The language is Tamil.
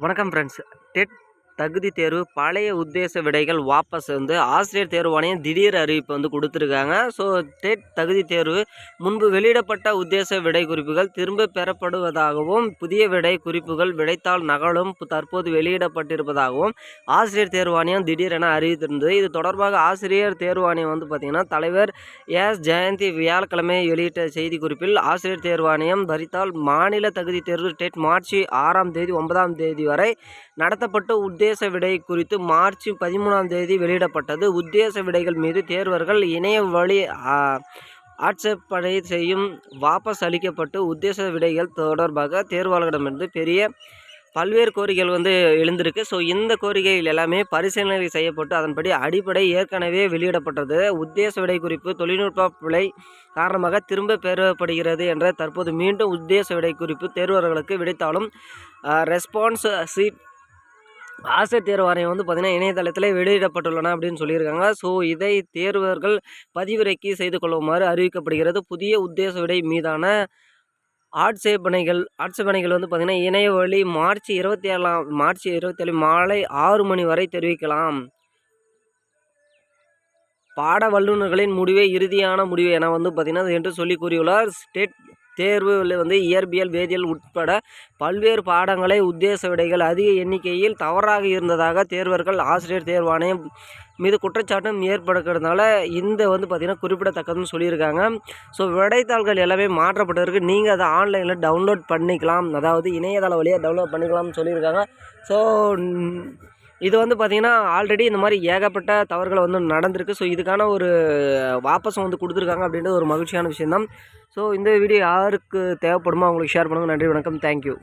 வணக்கம் ஃப்ரெண்ட்ஸ் டெட் தகுதி தேர்வு பழைய உத்தேச விடைகள் வாபஸ் வந்து ஆசிரியர் தேர்வாணையம் திடீர் அறிவிப்பு வந்து கொடுத்துருக்காங்க. ஸோ டெட் தகுதி தேர்வு முன்பு வெளியிடப்பட்ட உத்தேச விடை குறிப்புகள் திரும்ப பெறப்படுவதாகவும் புதிய விடை குறிப்புகள் விடைத்தாள் நகலும் தற்போது வெளியிடப்பட்டிருப்பதாகவும் ஆசிரியர் தேர்வாணையம் திடீரென அறிவித்திருந்தது. இது தொடர்பாக ஆசிரியர் தேர்வாணையம் வந்து பார்த்திங்கன்னா தலைவர் எஸ். ஜெயந்தி வியாழக்கிழமை வெளியிட்ட செய்திக்குறிப்பில் ஆசிரியர் தேர்வாணையம் வரித்தால் மாநில தகுதி தேர்வு டெட் மார்ச் ஆறாம் தேதி ஒன்பதாம் தேதி வரை நடத்தப்பட்ட உத்தேச விடை குறித்து மார்ச் பதிமூணாம் தேதி வெளியிடப்பட்டது. உத்தேச விடைகள் மீது தேர்வர்கள் இணைய வழி ஆட்சேபனை செய்யும் வாபஸ் அளிக்கப்பட்டு உத்தேச விடைகள் தொடர்பாக தேர்வாளர்களிடமிருந்து பெரிய பல்வேறு கோரிக்கைகள் வந்து எழுந்திருக்கு. ஸோ இந்த கோரிக்கைகள் எல்லாமே பரிசீலனை செய்யப்பட்டு அதன்படி அடிப்படை ஏற்கனவே வெளியிடப்பட்டது. உத்தேச விடை குறிப்பு தொழில்நுட்ப பிழை காரணமாக திரும்ப பெறப்படுகிறது என்ற தற்போது மீண்டும் உத்தேச விடை குறிப்பு தேர்வர்களுக்கு விடைத்தாலும் ரெஸ்பான்ஸ் சீட் ஆசிரியர் தேர்வு வந்து பார்த்திங்கன்னா இணையதளத்தில் வெளியிடப்பட்டுள்ளன அப்படின்னு சொல்லியிருக்காங்க. ஸோ இதை தேர்வர்கள் பதிவிறக்கி செய்து கொள்ளுமாறு அறிவிக்கப்படுகிறது. புதிய உத்தேச விடை மீதான ஆட்சேபனைகள் ஆட்சேபனைகள் வந்து பார்த்திங்கன்னா இணைய வழி மார்ச் இருபத்தி ஏழாம் மார்ச் இருபத்தேழு மாலை ஆறு மணி வரை தெரிவிக்கலாம். பாட வல்லுநர்களின் முடிவே இறுதியான முடிவு என வந்து பார்த்திங்கன்னா என்று சொல்லி கூறியுள்ளார். ஸ்டேட் தேர்வில் வந்து இயற்பியல் வேதியியல் உட்பட பல்வேறு பாடங்களை உத்தேச விடைகள் அதிக எண்ணிக்கையில் தவறாக இருந்ததாக தேர்வர்கள் ஆசிரியர் தேர்வாணையம் மீது குற்றச்சாட்டும் ஏற்படுக்கிறதுனால இந்த வந்து பார்த்திங்கன்னா குறிப்பிடத்தக்கதுன்னு சொல்லியிருக்காங்க. ஸோ விடைத்தாள்கள் எல்லாமே மாற்றப்பட்டிருக்கு. நீங்கள் அதை ஆன்லைனில் டவுன்லோட் பண்ணிக்கலாம். அதாவது இணையதள வழியாக டவுன்லோட் பண்ணிக்கலாம்னு சொல்லியிருக்காங்க. ஸோ இது வந்து பார்த்திங்கன்னா ஆல்ரெடி இந்த மாதிரி ஏகப்பட்ட தவறுகள் வந்து நடந்திருக்கு. ஸோ இதுக்கான ஒரு வாபஸும் வந்து கொடுத்துருக்காங்க அப்படின்றது ஒரு மகிழ்ச்சியான விஷயந்தான் ஸோ இந்த வீடியோ யாருக்கு தேவைப்படுமோ அவங்களுக்கு ஷேர் பண்ணுங்கள் நன்றி வணக்கம். தேங்க்யூ